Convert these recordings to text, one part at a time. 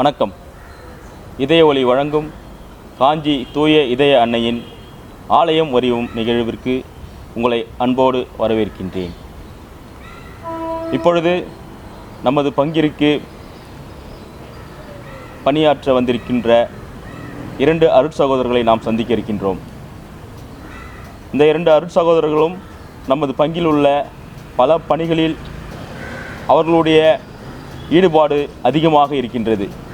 வணக்கம். இதய ஒளி வழங்கும் காஞ்சி தூய இதய அன்னையின் ஆலயம் வரியும் நிகழ்விற்கு உங்களை அன்போடு வரவேற்கின்றேன். இப்பொழுது நமது பங்கிற்கு பணியாற்ற வந்திருக்கின்ற இரண்டு அருட்சகோதரர்களை நாம் சந்திக்க இருக்கின்றோம். இந்த இரண்டு அருட்சகோதரர்களும் நமது பங்கில் உள்ள பல பணிகளில் அவர்களுடைய ஈடுபாடு அதிகமாக இருக்கின்றது.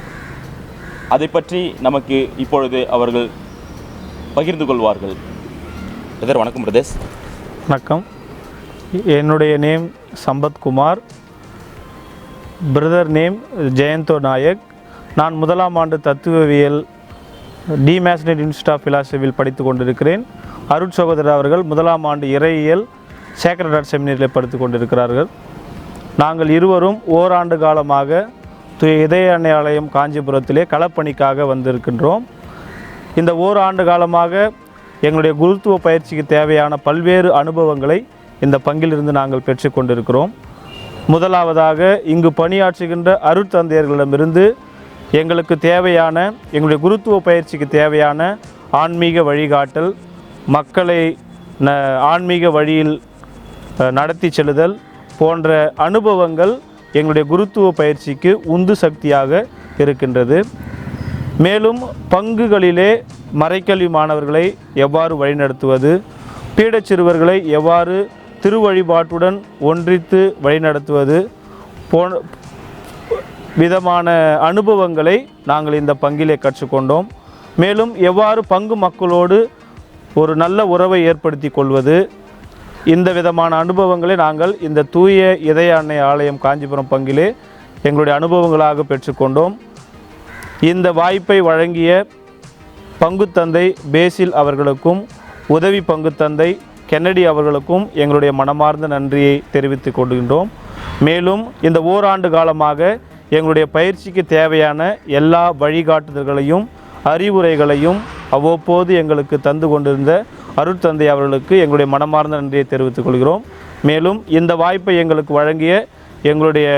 அதை பற்றி நமக்கு இப்பொழுது அவர்கள் பகிர்ந்து கொள்வார்கள். பிரதர் வணக்கம் பிரதேஷ். வணக்கம். என்னுடைய name Sampathkumar brother name Jayanto Nayak. நான் முதலாம் ஆண்டு தத்துவவியல் டிமேஸ்னட் இன்ஸ்டியூட் ஆஃப் ஃபிலாசபியில் படித்து கொண்டிருக்கிறேன். அருட் சகோதரர் அவர்கள் முதலாம் ஆண்டு இறையியல் சேக்ரட் ஆர்ட் செமினரியில் படித்து கொண்டிருக்கிறார்கள். நாங்கள் இருவரும் ஓராண்டு காலமாக இதய அன்னை ஆலயம் காஞ்சிபுரத்திலே களப்பணிக்காக வந்திருக்கின்றோம். இந்த ஓராண்டு காலமாக எங்களுடைய குருத்துவ பயிற்சிக்கு தேவையான பல்வேறு அனுபவங்களை இந்த பங்கிலிருந்து நாங்கள் பெற்றுக்கொண்டிருக்கிறோம் முதலாவதாக இங்கு பணியாற்றுகின்ற அருட்தந்தையர்களிடமிருந்து எங்களுக்கு தேவையான எங்களுடைய குருத்துவ பயிற்சிக்கு தேவையான ஆன்மீக வழிகாட்டல் மக்களை ந ஆன்மீக வழியில் நடத்தி செல்லுதல் போன்ற அனுபவங்கள் எங்களுடைய குருத்துவ பயிற்சிக்கு உந்து சக்தியாக இருக்கின்றது. மேலும் பங்குகளிலே மறைக்கல்வி மாணவர்களை எவ்வாறு வழிநடத்துவது? பீடச் சிறுவர்களை எவ்வாறு திருவழிபாட்டுடன் ஒன்றித்து வழிநடத்துவது? போன விதமான அனுபவங்களை நாங்கள் இந்த பங்கிலே கற்றுக்கொண்டோம். மேலும் எவ்வாறு பங்கு மக்களோடு ஒரு நல்ல உறவை ஏற்படுத்தி கொள்வது? இந்த விதமான அனுபவங்களை நாங்கள் இந்த தூய இதய அன்னை ஆலயம் காஞ்சிபுரம் பங்கிலே எங்களுடைய அனுபவங்களாக பெற்றுக்கொண்டோம். இந்த வாய்ப்பை வழங்கிய பங்குத்தந்தை பேசில் அவர்களுக்கும் உதவி பங்குத்தந்தை கென்னடி அவர்களுக்கும் எங்களுடைய மனமார்ந்த நன்றியை தெரிவித்துக் கொள்கின்றோம். மேலும் இந்த ஓராண்டு காலமாக எங்களுடைய பயிற்சிக்கு தேவையான எல்லா வழிகாட்டுதல்களையும் அறிவுரைகளையும் அவ்வப்போது எங்களுக்கு தந்து கொண்டிருந்த அருட்தந்தை அவர்களுக்கு எங்களுடைய மனமார்ந்த நன்றியை தெரிவித்துக் கொள்கிறோம். மேலும் இந்த வாய்ப்பை எங்களுக்கு வழங்கிய எங்களுடைய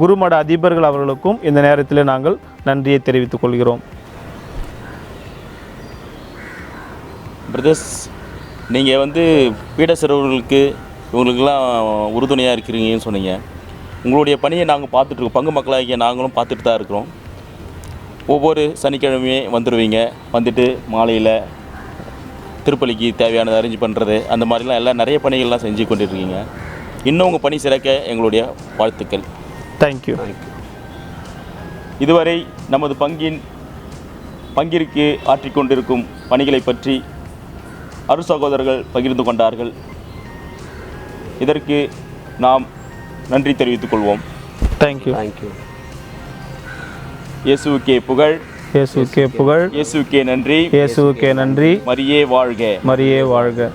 குருமட அதிபர்கள் அவர்களுக்கும் இந்த நேரத்தில் நாங்கள் நன்றியை தெரிவித்துக் கொள்கிறோம். பிரதர்ஸ் நீங்கள் வந்து பீட சிறுவர்களுக்கு இவங்களுக்கெல்லாம் உறுதுணையாக இருக்கிறீங்கன்னு சொன்னீங்க. உங்களுடைய பணியை நாங்கள் பார்த்துட்ருக்கோம் பங்கு மக்களாகிய நாங்களும் பார்த்துட்டு தான் இருக்கிறோம். ஒவ்வொரு சனிக்கிழமையும் வந்துடுவீங்க வந்துட்டு மாலையில் திருப்பலிக்கு தேவையானதை அரேஞ்ச் பண்ணுறது அந்த மாதிரிலாம் எல்லாம் நிறைய பணிகள்லாம் செஞ்சு கொண்டிருக்கீங்க. இன்னும் உங்கள் பணி சிறக்க எங்களுடைய வாழ்த்துக்கள். தேங்க்யூ இதுவரை நமது பங்கின் பங்கிற்கு ஆற்றிக்கொண்டிருக்கும் பணிகளை பற்றி அரு சகோதரர்கள் பகிர்ந்து கொண்டார்கள். இதற்கு நாம் நன்றி தெரிவித்துக் கொள்வோம். தேங்க்யூ தேங்க்யூ இயேசுவுக்கே புகழ். இயேசுக்கே புகழ். இயேசுவுக்கே நன்றி. இயேசுவுக்கே நன்றி. மரியே வாழ்க. மரியே வாழ்க.